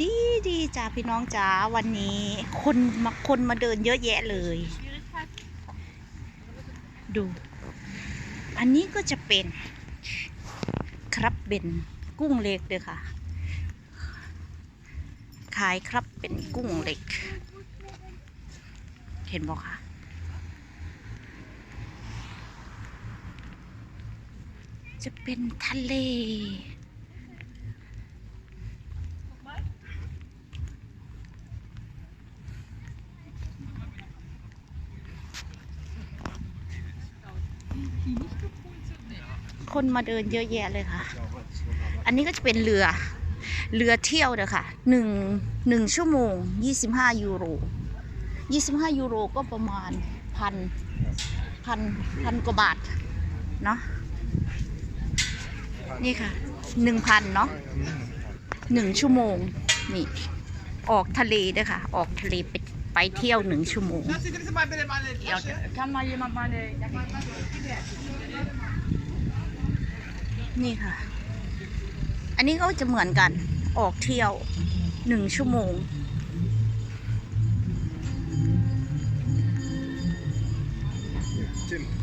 ดีดีจ้าพี่น้องจ้าวันนี้ คนมาคนมาเดินเยอะแยะเลย ดู อันนี้ก็จะเป็น ครับเป็นกุ้งเล็กเด้อค่ะ ขายครับเป็นกุ้งเล็ก เห็นบอกค่ะจะเป็นทะเล คนมาเดินเยอะแยะเลยค่ะ อันนี้ก็จะเป็นเรือ เรือเที่ยวเด้อค่ะหนึ่งหนึ่งชั่วโมงยี่สิบห้ายูโรยี่สิบห้ายูโรก็ประมาณพันพันพันกว่าบาท เนาะนี่ค่ะหนึ่งพันเนาะหนึ่งชั่วโมง นี่ ออกทะเลเด้อค่ะ ออกทะเลไป ไปเที่ยวหนึ่งชั่วโมงนี่ค่ะ อันนี้ก็จะเหมือนกันออกเที่ยวหนึ่งชั่วโมง Tim.